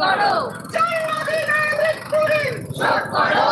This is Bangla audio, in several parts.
করো। চার নদী মৃত্যু ঋণ শোধ করো।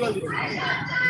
ಹೇಳ್ತೀವಿ